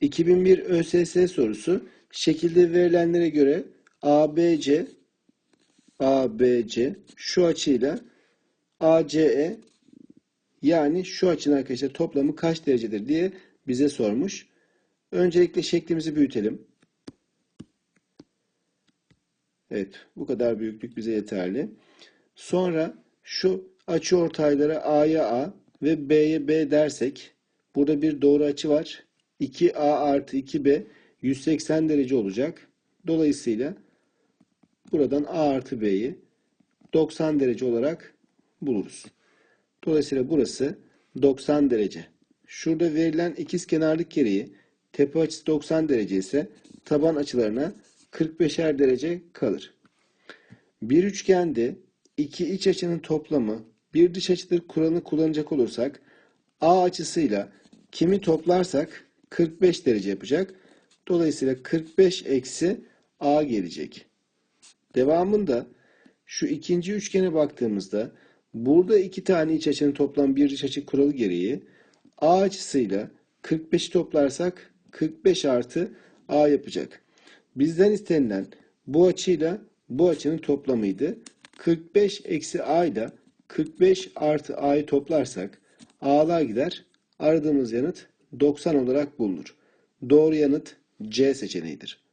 2001 ÖSS sorusu şekilde verilenlere göre ABC ABC şu açıyla ACE yani şu açının arkadaşlar toplamı kaç derecedir diye bize sormuş. Öncelikle şeklimizi büyütelim. Evet, bu kadar büyüklük bize yeterli. Sonra şu açı ortaylara A'ya A ve B'ye B dersek burada bir doğru açı var. 2A artı 2B 180 derece olacak. Dolayısıyla buradan A artı B'yi 90 derece olarak buluruz. Dolayısıyla burası 90 derece. Şurada verilen ikizkenarlık gereği tepe açısı 90 derece ise taban açılarına 45'er derece kalır. Bir üçgende iki iç açının toplamı bir dış açıdır kuralını kullanacak olursak A açısıyla kimi toplarsak 45 derece yapacak. Dolayısıyla 45 eksi A gelecek. Devamında şu ikinci üçgene baktığımızda burada iki tane iç açının toplam bir dış açı kuralı gereği A açısıyla 45'i toplarsak 45 artı A yapacak. Bizden istenilen bu açıyla bu açının toplamıydı. 45 eksi A ile 45 artı A'yı toplarsak A'lar gider. Aradığımız yanıt 90 olarak bulunur. Doğru yanıt C seçeneğidir.